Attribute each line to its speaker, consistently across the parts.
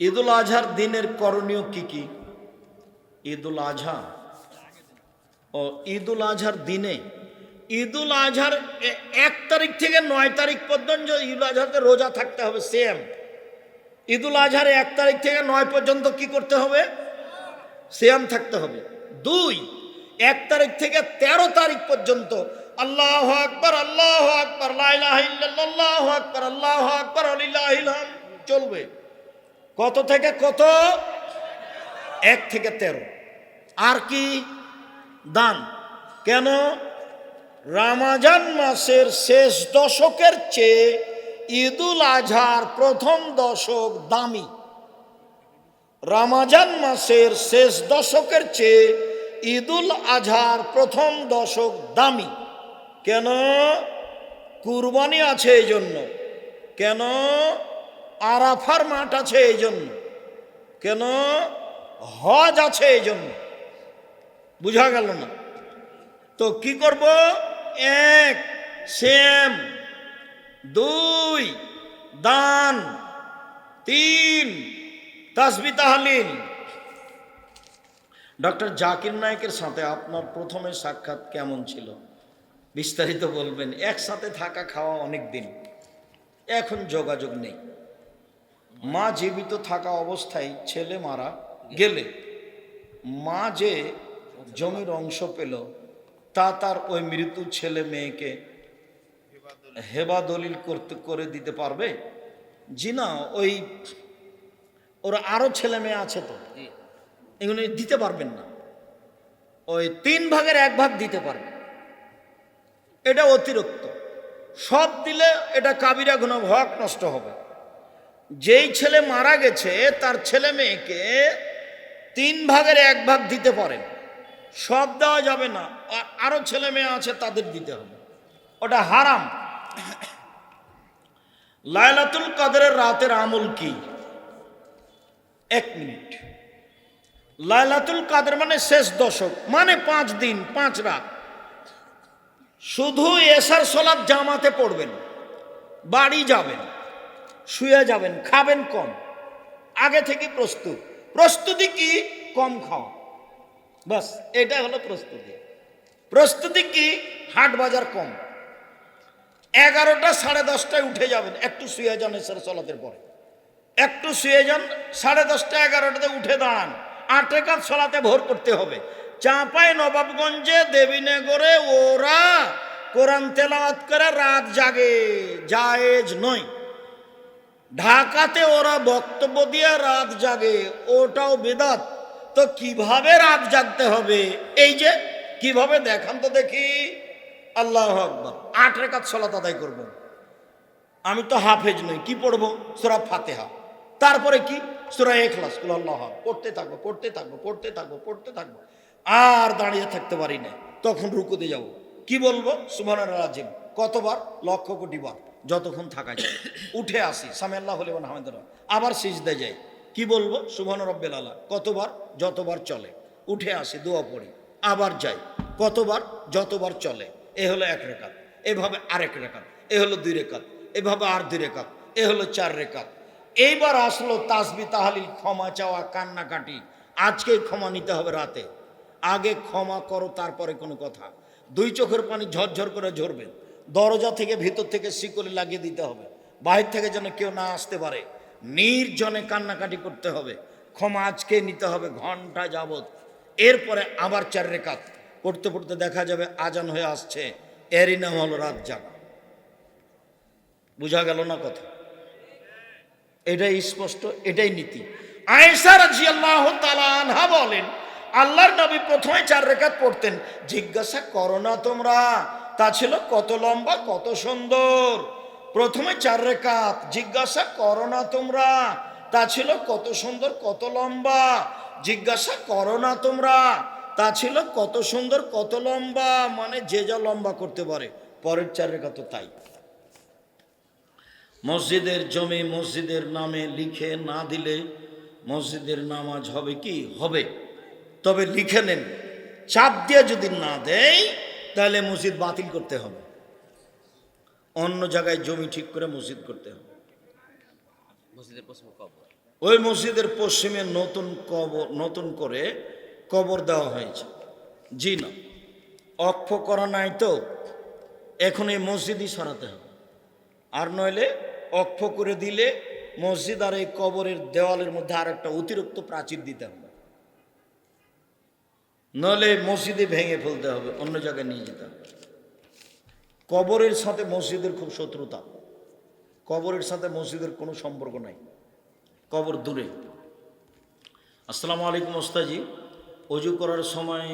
Speaker 1: ঈদুল আজহার দিনের করণীয় কি কি? ঈদুল আজহা। ও ঈদুল আজহার দিনে, ঈদুল আজহার এক তারিখ থেকে নয় তারিখ পর্যন্ত ঈদুল আজহাতে রোজা থাকতে হবে সেম ঈদুল আজহার এক তারিখ থেকে নয় পর্যন্ত কি করতে হবে? সেম থাকতে হবে। দুই, এক তারিখ থেকে তেরো তারিখ পর্যন্ত আল্লাহ আকবর আল্লাহ আকবর আল্লাহ আকবর আল্লাহ আকবর চলবে। কত থেকে কত? এক থেকে তেরো। আর কি? দান। কেন? রামাজান মাসের শেষ দশকের চেয়ে ঈদুল আজহার প্রথম দশক দামি। রামাজান মাসের শেষ দশকের চেয়ে ঈদুল আজহার প্রথম দশক দামি। কেন? কুরবানি আছে এই জন্য। কেন? আরাফার মাঠ আছে এই জন্য। কেন? হজ আছে এই জন্য। বুঝা গেল না। তো কি করব? এক, সেম, দুই, দান, তিন, তাসবি তাহলিল। ডক্টর জাকির নায়কের সাথে আপনার প্রথমে সাক্ষাৎ কেমন ছিল? বিস্তারিত বলবেন। একসাথে থাকা খাওয়া অনেক দিন। এখন যোগাযোগ নেই। মা জীবিত থাকা অবস্থায় ছেলে মারা গেলে মা যে জমির অংশ পেল, তা তার ওই মৃত্যু ছেলে মেয়েকে হেবা দলিল করতে, করে দিতে পারবে? জি না ওই ওরা আরও ছেলে মেয়ে আছে তো, এগুলো দিতে পারবেন না। ওই তিন ভাগের এক ভাগ দিতে পারবে। এটা অতিরিক্ত। সব দিলে এটা কাবিরা গুণ হক নষ্ট হবে। যেই ছেলে মারা গেছে, তার ছেলে মেয়েকে তিন ভাগের এক ভাগ দিতে পারেন। সব দেওয়া যাবে না। আর আরও ছেলে মেয়ে আছে, তাদের দিতে হবে। ওটা হারাম। লায়লাতুল কাদরের রাতের আমল কি? এক মিনিট। লায়লাতুল কাদের মানে শেষ দশক মানে পাঁচ দিন, পাঁচ রাত। শুধু এসার সলাপ জামাতে পড়বেন, বাড়ি যাবেন। শুয়ে যাবেন, খাবেন কম। আগে থেকে প্রস্তুত। প্রস্তুতি কি? কম খাওয়া। বাস, এটা হলো প্রস্তুতি। প্রস্তুতি কি? হাট বাজার কম। এগারোটা সাড়ে দশটায় উঠে যাবেন, একটু শুয়ে যান এসার সলাতের পরে। একটু শুয়ে যান, সাড়ে দশটা এগারোটাতে উঠে দাঁড়ান। আটে কাজ সলাতে ভোর করতে হবে। চাঁপাই নবাবগঞ্জে দেবীনগরে ওরা কোরআন তেলাওয়াত করে রাত জাগে, জায়েজ নয়। ঢাকাতে ওরা বক্তব্য দিয়ে রাত জাগে, ওটাও বেদাত। তো কীভাবে রাত জাগতে হবে? এই যে, কীভাবে দেখান তো দেখি। আল্লাহ আকবর। আট রেখাত সলাত আদায় করব। আমি তো হাফেজ নই, কি পড়ব? সুরা ফাতেহা। তারপরে কি? সুরা এখলাস আল্লাহ পড়তে থাকব পড়তে থাকব পড়তে থাকব পড়তে থাকব আর দাঁড়িয়ে থাকতে পারি না তখন রুকুতে যাব। কি বলব? সুবহান রাজিম। কতবার? লক্ষ কোটি বার। যতক্ষণ থাকা যায়। উঠে আসি সামে আল্লাহ হলে আহমেদরা আবার সিজদে যাই। কি বলব? সুবহান রব্বেল আল্লাহ কতবার, যতবার চলে। উঠে আসি, দোয়া পড়ি, আবার যাই। কতবার, যতবার চলে। এ হলো এক রেখাত, এভাবে আরেক রেখাত, এ হলো দুই রেখাত, এভাবে আর দুই রেখাত, এ হলো চার রেখাত। এইবার আসলো তাসবি তাহালিল, ক্ষমা চাওয়া, কান্নাকাটি। আজকেই ক্ষমা নিতে হবে রাতে। আগে ক্ষমা করো, তারপরে কোনো কথা। দুই চোখের পানি ঝরঝর করে ঝরবে। দরজা থেকে ভিতর থেকে শিকলি লাগিয়ে দিতে হবে। বাহির থেকে যেন কেউ না আসতে পারে। নির্জনে কান্নাকাটি করতে হবে। ক্ষমা আজকে নিতে হবে ঘণ্টা যাবত এরপরে আবার চার রেখাত। পড়তে পড়তে দেখা যাবে আজান হয়ে আসছে। এরই নাম হলো রাত জাগা। বোঝা গেল না কথা? এটাই স্পষ্ট, এটাই নীতি। আয়েশা আনহা বলেন, আল্লাহর নবী প্রথমে চার রেখাত পড়তেন। জিজ্ঞাসা করো না তোমরা। তা ছিল কত লম্বা, কত সুন্দর। প্রথমে চার রেখাত, জিজ্ঞাসা করো না তোমরা। তা ছিল কত সুন্দর, কত লম্বা, জিজ্ঞাসা করো না তোমরা। তা ছিল কত সুন্দর, কত লম্বা মানে যে যা লম্বা করতে পারে। পরের চার রেখা তো তাই। মসজিদের জমি মসজিদের নামে লিখে না দিলে মসজিদের নামাজ হবে কি? হবে। তবে লিখে নেন। চাপ দিয়ে যদি না দেয় তাহলে মসজিদ বাতিল করতে হবে। অন্য জায়গায় জমি ঠিক করে মসজিদ করতে হবে।
Speaker 2: মসজিদের প্রশ্ন কবর।
Speaker 1: ওই মসজিদের পশ্চিমে নতুন কবর নতুন করে কবর দেওয়া হয়েছে। জি না। অক্ষ করা নাই তো। এখন এই মসজিদই সরাতে হবে। আর নইলে অক্ষ করে দিলে মসজিদ আর এই কবরের দেওয়ালের মধ্যে আর একটা অতিরিক্ত প্রাচীর দিতে হবে। নইলে মসজিদে ভেঙে ফেলতে হবে, অন্য জায়গায় নিয়ে যেতে হবে। কবরের সাথে মসজিদের খুব শত্রুতা। কবরের সাথে মসজিদের কোনো সম্পর্ক নাই। কবর দূরে। আসসালামু আলাইকুম ওস্তাজি অজু করার সময়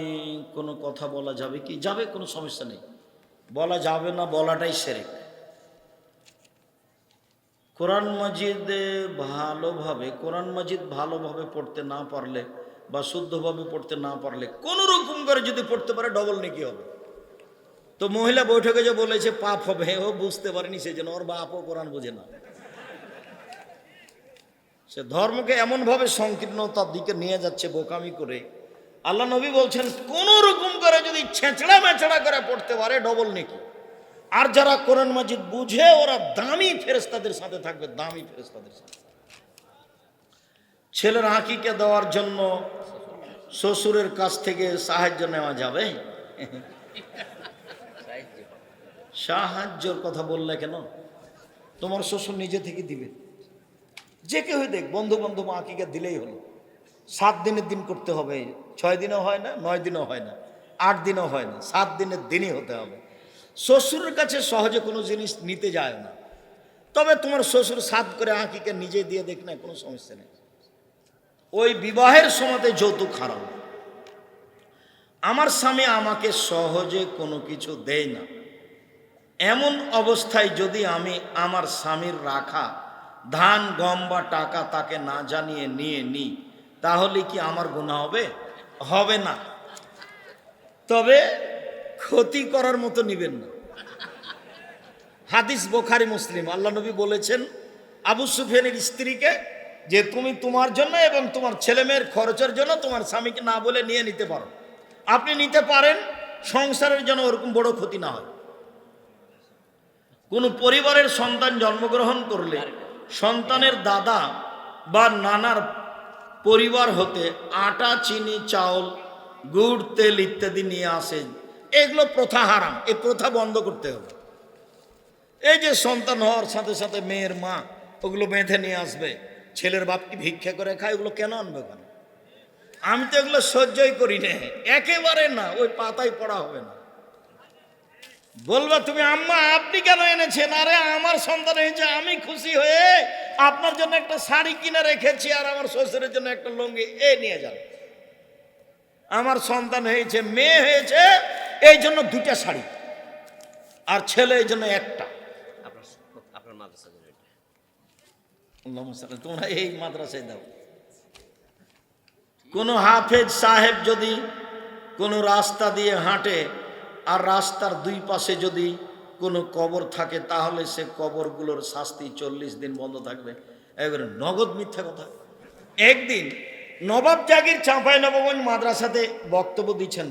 Speaker 1: কোনো কথা বলা যাবে কি? যাবে, কোনো সমস্যা নেই। বলা যাবে না, বলাটাই সেরেক। কোরআন মাজিদে ভালোভাবে, কোরআন মাজিদ ভালোভাবে পড়তে না পারলে বা শুদ্ধভাবে পড়তে না পারলে, কোনো রকম করে যদি পড়তে পারে ডবল নাকি হবে। তো মহিলা বৈঠকে যে বলেছে, পাপ হবে ও বুঝতে পারেনি সেই জন্য ওর বাপও কোরআন বোঝে না। সে ধর্মকে এমনভাবে সংকীর্ণতার দিকে নিয়ে যাচ্ছে বোকামি করে। আল্লাহ নবী বলছেন, কোন রকম করে যদি ছেঁচড়া মেচড়া করে পড়তে পারে ডবল নাকি। আর যারা কোরআন মাজিদ বুঝে, ওরা দামি ফেরেস্তাদের সাথে থাকবে, দামি ফেরেস্তাদের সাথে। ছেলের আঁকিকে দেওয়ার জন্য শ্বশুরের কাছ থেকে সাহায্য নেওয়া যাবে? সাহায্যর কথা বললে কেন? তোমার শ্বশুর নিজে থেকে দিবে। যে কেউ দেখ বন্ধু বান্ধব আঁকিকা দিলেই হলো। সাত দিনের দিন করতে হবে। ছয় দিনও হয় না, নয় দিনও হয় না, আট দিনও হয় না, সাত দিনের দিনই হতে হবে। শ্বশুরের কাছে সহজে কোনো জিনিস নিতে যায় না। তবে তোমার শ্বশুর সাত করে আঁকিকে নিজে দিয়ে দেখ না, কোনো সমস্যা নেই। ওই বিবাহের সময়তে যৌতুক হারাম আমার স্বামী আমাকে সহজে কোনো কিছু দেয় না। এমন অবস্থায় যদি আমি আমার স্বামীর রাখা, ধান, গম বা টাকা তাকে না জানিয়ে নিয়ে নিই, তাহলে কি আমার গুণা হবে? হবে না। তবে ক্ষতি করার মতো নিবেন না। হাদিস বোখারি, মুসলিম। আল্লাহ নবী বলেছেন, আবু সুফিয়ানের স্ত্রীকে যে তুমি তোমার জন্য এবং তোমার ছেলে মেয়ের খরচের জন্য তোমার স্বামীকে না বলে নিয়ে নিতে পারো। আপনি নিতে পারেন, সংসারের জন্য ওরকম বড় ক্ষতি না হয়। কোনো পরিবারের সন্তান জন্মগ্রহণ করলে সন্তানের দাদা বা নানার পরিবার হতে আটা, চিনি, চাউল, গুড়, তেল ইত্যাদি নিয়ে আসেন এগুলো প্রথা হারাম এই প্রথা বন্ধ করতে হবে। এই যে সন্তান হওয়ার সাথে সাথে মেয়ের মা ওগুলো বেঁধে নিয়ে আসবে। ছেলের বাপকে ভিক্ষা করে খায় ওগুলো কেন আনবে কেন? আমি তো এগুলো সহ্যই করি না। একেবারে না, ওই পাতায় পড়া হবে না। বলবা, তুমি আম্মা, আপনি কেন এনেছেন? আরে, আমার সন্তান হয়েছে আমি খুশি হয়ে আপনার জন্য একটা শাড়ি কিনে রেখেছি আর আমার শ্বশুরের জন্য একটা লুঙ্গি। এ, নিয়ে যান। আমার সন্তান হয়েছে, মেয়ে হয়েছে, এই জন্য দুটা শাড়ি। আর ছেলে এই জন্য একটা
Speaker 2: আপনার আপনার মাদ্রাসা যেন এটা।
Speaker 1: আল্লাহুম্মা সাল্লি, তোমরা এই মাদ্রাসায় দাও। কোনো হাফেজ সাহেব যদি কোনো রাস্তা দিয়ে হাঁটে আর রাস্তার দুই পাশে যদি কোনো কবর থাকে, তাহলে সে কবরগুলোর শাস্তি চল্লিশ দিন বন্ধ থাকবে। এবারে নগদ মিথ্যা কথা। একদিন নবাব জাগির চাঁপাই নবাবগঞ্জ মাদ্রাসাতে বক্তব্য দিচ্ছেন,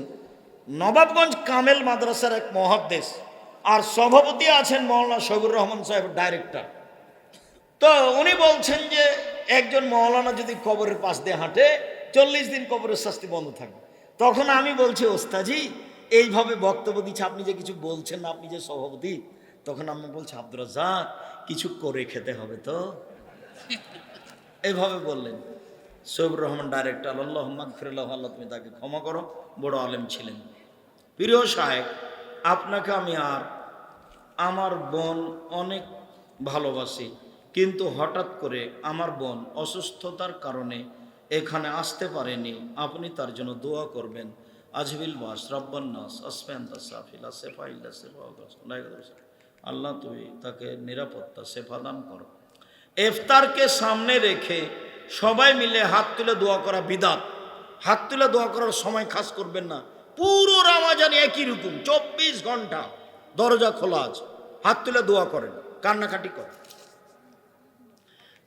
Speaker 1: নবাবগঞ্জ কামেল মাদ্রাসার এক মহাদ্দেশ, আর সভাপতি আছেন মৌলানা শহীদুর রহমান সাহেব, ডাইরেক্টর। তো উনি বলছেন যে একজন মৌলানা যদি কবরের পাশ দিয়ে হাঁটে, চল্লিশ দিন কবরের শাস্তি বন্ধ থাকবে। তখন আমি বলছি, ওস্তাজি, এইভাবে বক্তব্য দিচ্ছে, আপনি যে কিছু বলছেন, আপনি যে সভাপতি, তখন আমি বলছি, আব্দুর কিছু করে খেতে হবে তো। এইভাবে বললেন। সৈবুর রহমান ডাইরেক্টর আল্লাহ মাগফিরুল্লাহ আল্লাহ, তুমি তাকে ক্ষমা করো, বড় আলেম ছিলেন। প্রিয় সাহেব আপনাকে আমি আর আমার বোন অনেক ভালোবাসি। কিন্তু হঠাৎ করে আমার বোন অসুস্থতার কারণে এখানে আসতে পারেনি। আপনি তার জন্য দোয়া করবেন। আজবিল বাস রব্বান্নাস আসফেন্তা সাফিলা সেফাইল্লা সেফা আল্লাহ তুমি তাকে নিরাপত্তা, সেফা দান করো। এফতারকে সামনে রেখে সবাই মিলে হাত তুলে দোয়া করা বিদাত। হাত তুলে দোয়া করার সময় খাস করবেন না। পুরো রামাজান একই রকম, চব্বিশ ঘণ্টা দরজা খোলা আছে। হাত তুলে দোয়া করেন, কান্নাকাটি করেন।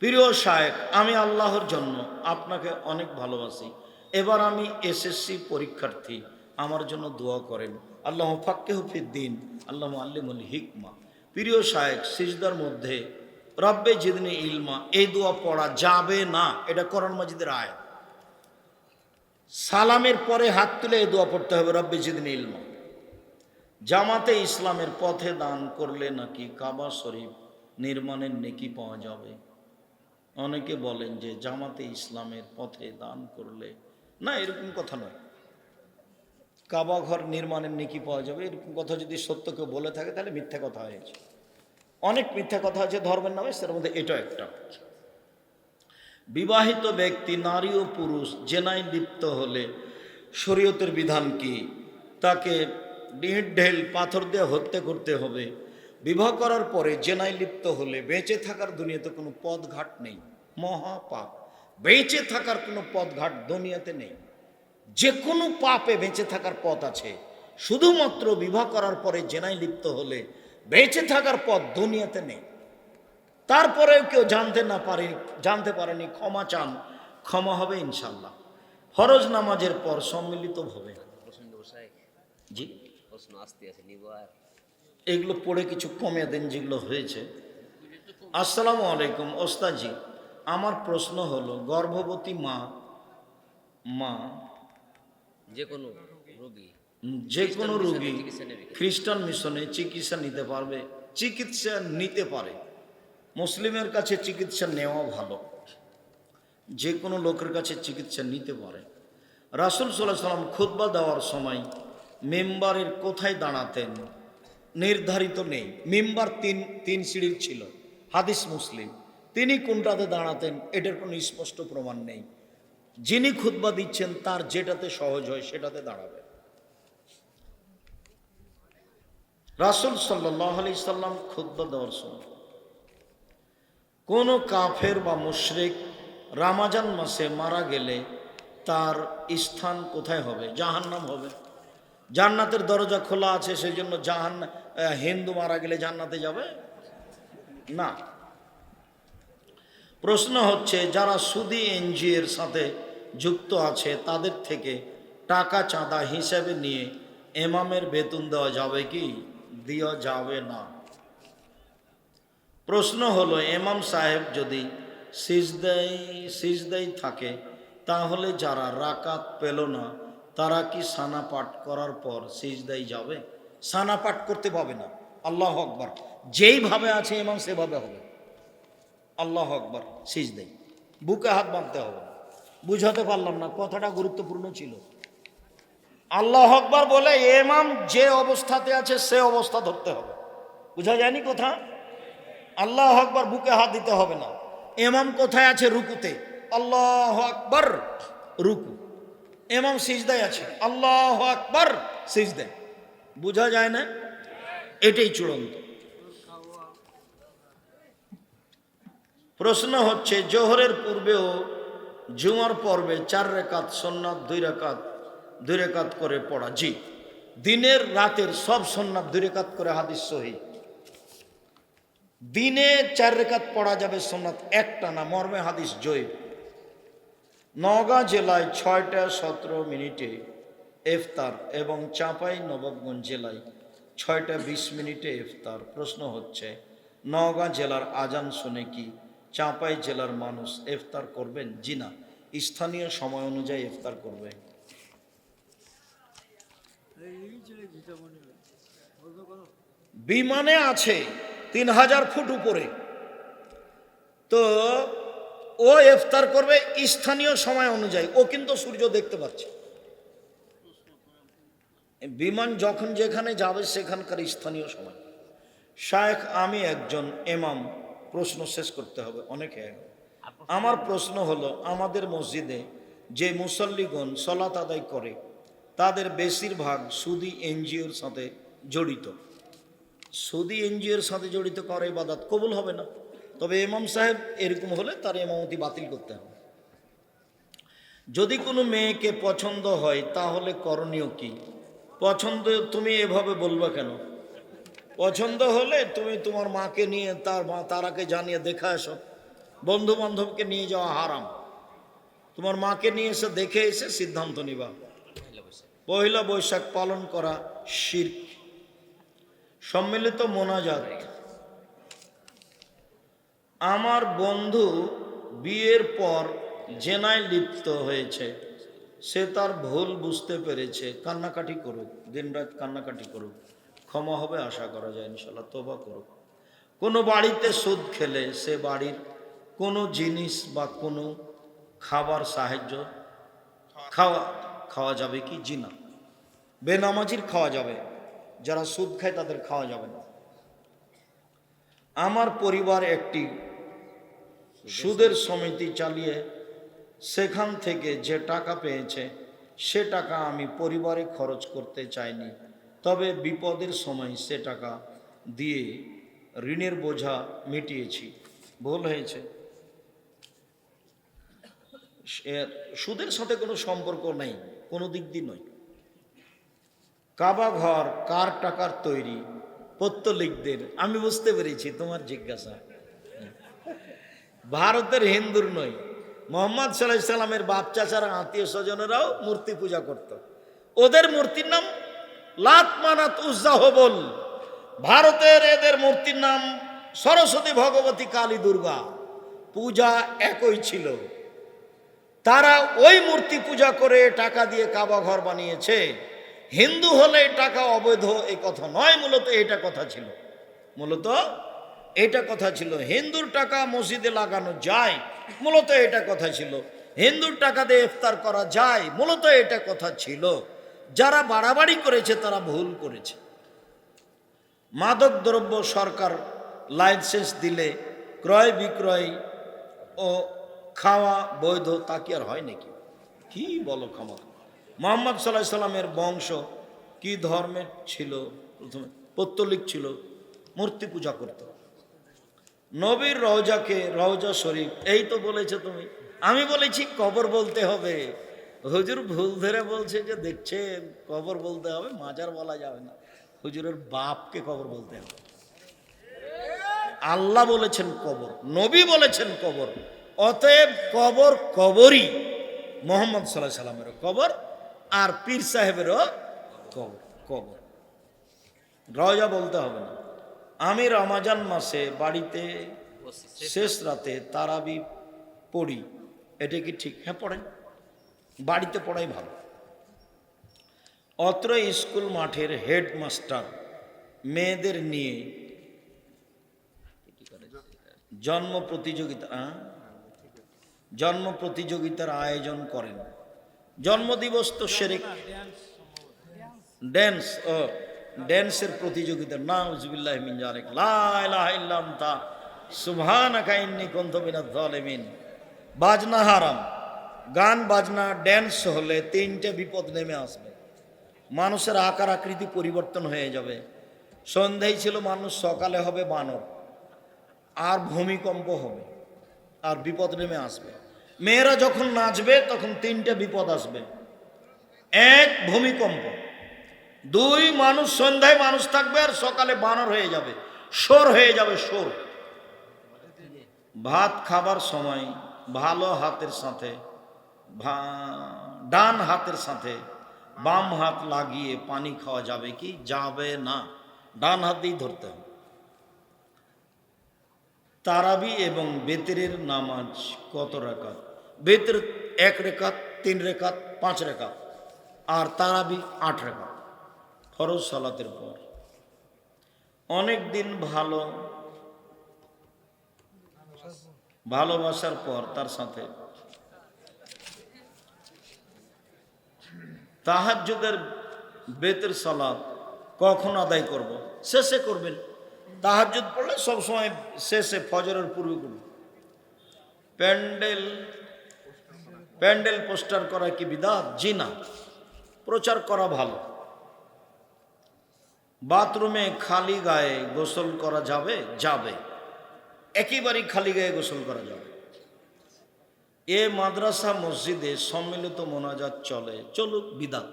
Speaker 1: প্রিয় শায়েক আমি আল্লাহর জন্য আপনাকে অনেক ভালোবাসি। এবার আমি এসএসসি পরীক্ষার্থী, আমার জন্য দোয়া করেন। আল্লাহ ফাক্কে দিন, আল্লাহ আল্লিমুল হিকমা। প্রিয় শায়েক সিজদার মধ্যে, রব্বে জিদনি ইলমা, এই দোয়া পড়া যাবে না, এটা করণ মাজিদের আয় সালামের পরে হাত তুলে এই দোয়া পড়তে হবে, রব্বে জিদনি ইলমা। জামাতে ইসলামের পথে দান করলে নাকি কাবা শরীফ নির্মাণের নেকি পাওয়া যাবে? অনেকে বলেন যে জামাতে ইসলামের পথে দান করলে, না, এরকম কথা নয়। কাবা ঘর নির্মাণের নেকি পাওয়া যাবে? এরকম কথা যদি সত্য কেউ বলে থাকে, তাহলে মিথ্যা কথা হয়েছে। অনেক মিথ্যা কথা আছে ধর্মের নামে, সেটার মধ্যে এটা একটা বিবাহিত ব্যক্তি, নারী ও পুরুষ, জেনায় লিপ্ত হলে শরীয়তের বিধান কি? তাকে ঢেল পাথর দিয়ে হত্যা করতে হবে। বিবাহ করার পরে জেনায় লিপ্ত হলে বেঁচে থাকার দুনিয়াতে কোনো পথঘাট নেই। মহাপাপ। বেঁচে থাকার কোনো পথঘাট দুনিয়াতে নেই। যে কোনো পাপে বেঁচে থাকার পথ আছে। শুধুমাত্র বিবাহ করার পরে জেনায় লিপ্ত হলে বেঁচে থাকার পথ দুনিয়াতে নেই। তারপরেও কেউ জানতে না পারে জানতে পারেনি ক্ষমা চান ক্ষমা হবে ইনশাল্লাহ ফরজ নামাজের পর
Speaker 2: প্রশ্ন বসাই।
Speaker 1: জি।
Speaker 2: প্রশ্ন আসতে আছে
Speaker 1: এগুলো পড়ে কিছু কমে দেন যেগুলো হয়েছে। আসসালামু আলাইকুম ওস্তাজি আমার প্রশ্ন হলো গর্ভবতী মা মা
Speaker 2: যে কোনো রোগী
Speaker 1: যে কোনো? রোগী? খ্রিস্টান মিশনে চিকিৎসা নিতে পারবে চিকিৎসা নিতে পারে। মুসলিমের কাছে চিকিৎসা নেওয়া ভালো যে কোনো লোকের কাছে চিকিৎসা নিতে পারে। রাসুল সাল্লাহ সাল্লাম খুতবা দেওয়ার সময় মেম্বারের কোথায় দাঁড়াতেন? নির্ধারিত নেই। মেম্বার তিন তিন সিঁড়ির ছিল। হাদিস মুসলিম। তিনি কোনটাতে দাঁড়াতেন, এটার কোনো স্পষ্ট প্রমাণ নেই। যিনি খুতবা দিচ্ছেন, তার যেটাতে সহজ হয়, সেটাতে দাঁড়াবে। রাসুল সাল্লাহ সাল্লাম খুদ্া দেওয়ার সময় কোনো কাফের বা মুশরিক রামাজান মাসে মারা গেলে তার স্থান কোথায় হবে? জাহান্নাম হবে। জান্নাতের দরজা খোলা আছে, সেই জন্য জাহান হিন্দু মারা গেলে জান্নাতে যাবে? না। প্রশ্ন হচ্ছে, যারা সুদি এনজিওর সাথে যুক্ত আছে, তাদের থেকে টাকা চাঁদা হিসেবে নিয়ে এমামের বেতন দেওয়া যাবে কি? দেওয়া যাবে না। প্রশ্ন হলো, এমাম সাহেব যদি সিজদাই সিজদাই থাকে, তাহলে যারা রাকাত পেল না তারা কি সানা পাঠ করার পর সিজদাই যাবে? সানা পাঠ করতে পাবে না। আল্লাহ আকবর। যেইভাবে আছে এমাম সেভাবে হবে। আল্লাহ আকবর সিজদাই বুকে হাত বাঁধতে হবে। বুঝাতে পারলাম না, কথাটা গুরুত্বপূর্ণ ছিল। আল্লাহ আকবর বলে এমাম যে অবস্থাতে আছে, সে অবস্থা ধরতে হবে। বুঝা যায়নি কথা? আল্লাহ আকবর বুকে হাত দিতে হবে না। এমাম কোথায় আছে? রুকুতে। আল্লাহ আকবর, রুকু। এমাম সিজদায় আছে। আল্লাহ আকবর সিজদায়। বোঝা যায় না? এটাই চূড়ান্ত। প্রশ্ন হচ্ছে, জোহরের পূর্বেও জুমার পর্বে চার রেখাত সন্ন্যাত দুই রেখাত দুই রেখাত করে পড়া। জি, দিনের রাতের সব সন্ন্যাত দুই রেখাত করে হাদিস সহি। দিনে চার রেখাত পড়া যাবে সোমনাথ একটা না, মর্মে হাদিস জয় নওগাঁ জেলায় ছয়টা সতেরো মিনিটে ইফতার এবং চাঁপাই নবাবগঞ্জ জেলায় ছয়টা বিশ মিনিটে ইফতার প্রশ্ন হচ্ছে, নওগাঁ জেলার আজান শুনে কি চাঁপাই জেলার মানুষ ইফতার করবেন? জি না। স্থানীয় সময় অনুযায়ী ইফতার করবে। বিমানে আছে তিন হাজার ফুট উপরে। তো ও ইফতার করবে স্থানীয় সময় অনুযায়ী। ও কিন্তু সূর্য দেখতে পাচ্ছে। বিমান যখন যেখানে যাবে, সেখানকার স্থানীয় সময়। শায়েখ, আমি একজন এমাম প্রশ্ন শেষ করতে হবে, অনেকে আমার প্রশ্ন হলো, আমাদের মসজিদে যে মুসল্লিগণ সলাত আদায় করে, তাদের বেশিরভাগ সুদি এনজিওর সাথে জড়িত। সুদি এনজিওর সাথে জড়িত করে ইবাদত কবুল হবে না? তবে ইমাম সাহেব এরকম হলে তার এমামতি বাতিল করতে হবে। যদি কোনো মেয়েকে পছন্দ হয়, তাহলে করণীয় কি? পছন্দ তুমি এভাবে বলবে কেন? পছন্দ হলে তুমি তোমার মাকে নিয়ে, তার মা, তারাকে জানিয়ে দেখা এসো বন্ধু বান্ধবকে নিয়ে যাওয়া হারাম। তোমার মাকে নিয়ে এসে দেখে এসে সিদ্ধান্ত নিবা।
Speaker 2: বৈশাখ
Speaker 1: বৈশাখ পালন করা শির সম্মিলিত মোনাজাত। আমার বন্ধু বিয়ের পর জেনায় লিপ্ত হয়েছে। সে তার ভুল বুঝতে পেরেছে। কান্নাকাটি করুক, দিনরাত কান্নাকাটি করুক। ক্ষমা হবে আশা করা যায় ইনশাল্লাহ তোবা করুক। কোনো বাড়িতে সুদ খেলে সে বাড়ির কোনো জিনিস বা কোনো খাবার সাহায্য খাওয়া খাওয়া যাবে কি? জি না বেনামাজির খাওয়া যাবে। যারা সুদ খায় তাদের খাওয়া যাবে না। আমার পরিবার একটি সুদের সমিতি চালিয়ে সেখান থেকে যে টাকা পেয়েছে, সে টাকা আমি পরিবারে খরচ করতে চাইনি। তবে বিপদের সময় সে টাকা দিয়ে ঋণের বোঝা মিটিয়েছি। ভুল হয়েছে। সুদের সাথে কোনো সম্পর্ক নেই, কোনো দিক দিয়ে নয়। কাবা ঘর কার টাকার তৈরি, পত্তলিকদের, আমি বুঝতে পেরেছি তোমার জিজ্ঞাসা। ভারতের হিন্দুর নয় মোহাম্মদ সাল্লাহ সাল্লামের বাপ চাচারা আত্মীয় স্বজনেরাও মূর্তি পূজা করত। ওদের মূর্তির নাম লাত মানাত উজ্জা হবল ভারতের এদের মূর্তির নাম সরস্বতী ভগবতী কালী দুর্গা। পূজা একই ছিল। তারা ওই মূর্তি পূজা করে টাকা দিয়ে কাবা ঘর বানিয়েছে। হিন্দু হলে টাকা অবৈধ এই কথা নয়, মূলত এটা কথা ছিল। মূলত এটা কথা ছিল, হিন্দুর টাকা মসজিদে লাগানো যায়, মূলত এটা কথা ছিল। হিন্দুর টাকা দিয়ে ইফতার করা যায়, মূলত এটা কথা ছিল। যারা বাড়াবাড়ি করেছে, তারা ভুল করেছে। মাদক দ্রব্য সরকার লাইসেন্স দিলে ক্রয় বিক্রয় ও খাওয়া বৈধ, তা কি আর হয় নাকি? কি বলো ক্ষমা মোহাম্মদ সাল্লাহ সাল্লামের বংশ কি ধর্মের ছিল? প্রথমে পত্তলিক ছিল, মূর্তি পূজা করত। নবীর রওজাকে, রওজা শরীফ, এই তো বলেছে তুমি। আমি বলেছি, কবর বলতে হবে। হুজুর ভুল ধরে বলছে যে দেখছে কবর বলতে হবে, মাজার বলা যাবে না। হুজুরের বাপকে কবর বলতে হবে। আল্লাহ বলেছেন কবর, নবী বলেছেন কবর। অতএব কবর কবরই মোহাম্মদ সাল্লাহ সাল্লামেরও কবর আর পীর সাহেবেরও কবর। কবর। রজা বলতে হবে না। আমি রমাজান মাসে বাড়িতে শেষ রাতে তারাবি পড়ি। এটা কি ঠিক? হ্যাঁ পড়েন বাড়িতে পড়াই ভালো। অত্র স্কুল মাঠের হেডমাস্টার মেয়েদের নিয়ে জন্ম প্রতিযোগিতা? জন্ম প্রতিযোগিতার আয়োজন করেন। জন্মদিবস তো সেরেক ড্যান্স ও। ড্যান্সের প্রতিযোগিতা নাউজুবিল্লাহ মিন জালিক লা ইলাহা ইল্লা আনতা সুবহানাকা ইন্নী কুনতু মিনাজ জালিমিন বাজনা হারাম। গান, বাজনা, ড্যান্স হলে তিনটে বিপদ নেমে আসবে। মানুষের আকার আকৃতি পরিবর্তন হয়ে যাবে। সন্ধ্যায় ছিল মানুষ, সকালে হবে বানর। আর ভূমিকম্প হবে। আর বিপদ নেমে আসবে। মেয়েরা যখন নাচবে, তখন তিনটে বিপদ আসবে। এক, ভূমিকম্প। দুই মানুষ, সন্ধ্যায় মানুষ থাকবে আর সকালে বানর হয়ে যাবে। সোর হয়ে যাবে সোর ভাত খাবার সময় ভালো হাতের সাথে ডান হাতের সাথে বাম হাত লাগিয়ে পানি খাওয়া যাবে কি? যাবে না। ডান হাত দিয়েই ধরতে হবে। তারাবি এবং বেতেরের নামাজ কত রেখাত? বেতের এক রেখাত, তিন রেখাত, পাঁচ রেখাত। আর তারাবি আট রেখাত। ফরজ সালাতের পর। অনেক দিন ভালো, ভালোবাসার পর তার সাথে। তাহাজ্জুদের বেতের সালাদ কখন আদায় করব? শেষে করবেন। তাহাজ্জুদ পড়লে সবসময় শেষে ফজরের পূর্বে করবেন প্যান্ডেল প্যান্ডেল পোস্টার করা কি বিদাত? জি না। প্রচার করা ভালো। বাথরুমে খালি গায়ে গোসল করা যাবে? যাবে। একেবারেই খালি গায়ে গোসল করা যাবে। এ মাদ্রাসা, মসজিদে সম্মিলিত মোনাজাত চলে। চলুক, বিদাত।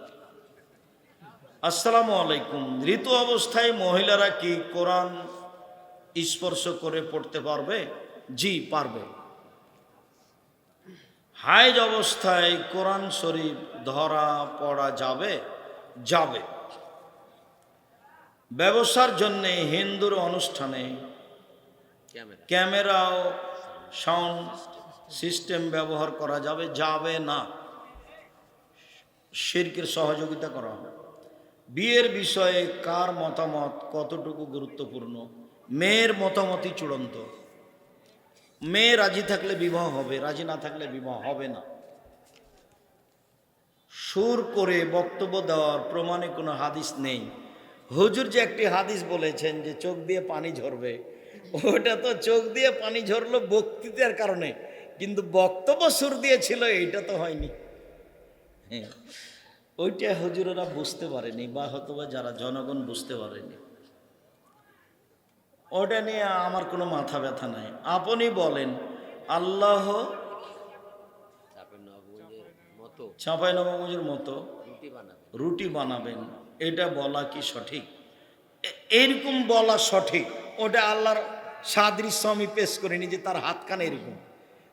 Speaker 1: আসসালামু আলাইকুম। ঋতু অবস্থায় মহিলারা কি কোরআন স্পর্শ করে পড়তে পারবে? জি, পারবে। হাইজ অবস্থায় কোরআন শরীফ ধরা পড়া যাবে? যাবে। ব্যবসার জন্য হিন্দুর অনুষ্ঠানে
Speaker 2: ক্যামেরা।
Speaker 1: ও সাউন্ড সিস্টেম ব্যবহার করা যাবে যাবে না। শিরকের সহযোগিতা করা হবে। বিয়ের বিষয়ে কার মতামত কতটুকু গুরুত্বপূর্ণ? মেয়ের মতামতই চূড়ান্ত। মেয়ে রাজি থাকলে বিবাহ হবে রাজি না থাকলে বিবাহ হবে না। সুর করে বক্তব্য দেওয়ার প্রমাণে কোনো হাদিস নেই। হুজুর যে একটি হাদিস বলেছেন যে চোখ দিয়ে পানি ঝরবে ওটা তো চোখ দিয়ে পানি ঝরলো বক্তৃতার কারণে কিন্তু বক্তব্য সুর দিয়েছিল এইটা তো হয়নি। হ্যাঁ ওইটা হুজুরেরা বুঝতে পারেনি বা হয়তোবা যারা জনগণ বুঝতে পারেনি। ওটা নিয়ে আমার কোনো মাথা ব্যথা নাই। আপনি বলেন আল্লাহ
Speaker 2: নবগঞ্জের মতো।
Speaker 1: মতো
Speaker 2: রুটি
Speaker 1: বানাবেন। এটা বলা কি সঠিক? এরকম বলা সঠিক। ওটা আল্লাহর সাদৃশ্য আমি পেশ করিনি যে তার হাতখানে এরকম।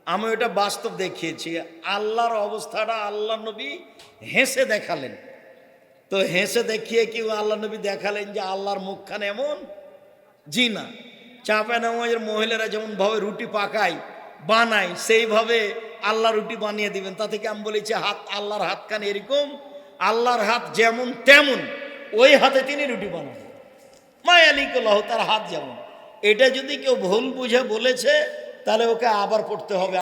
Speaker 1: আমি ওটা বাস্তব দেখিয়েছি। আল্লাহর অবস্থাটা আল্লাহ নবী হেসে দেখালেন। তো হেসে দেখিয়ে কি আল্লাহ নবী দেখালেন যে আল্লাহর মুখখানে এমন? জি না। চাপা নামাজের মহিলারা যেমন ভাবে রুটি পাকায়, বানায়, সেইভাবে আল্লাহ রুটি বানিয়ে দিবেন। তা থেকে আমি বলেছি হাত, আল্লাহর হাতখানে এরকম? আল্লাহর হাত যেমন তেমন, ওই হাতে তিনি রুটি বানাবেন মায়ালিকুল্লাহ তার হাত যেমন। এটা যদি কেউ ভুল বুঝে বলেছে, তাহলে ওকে আবার পড়তে হবে।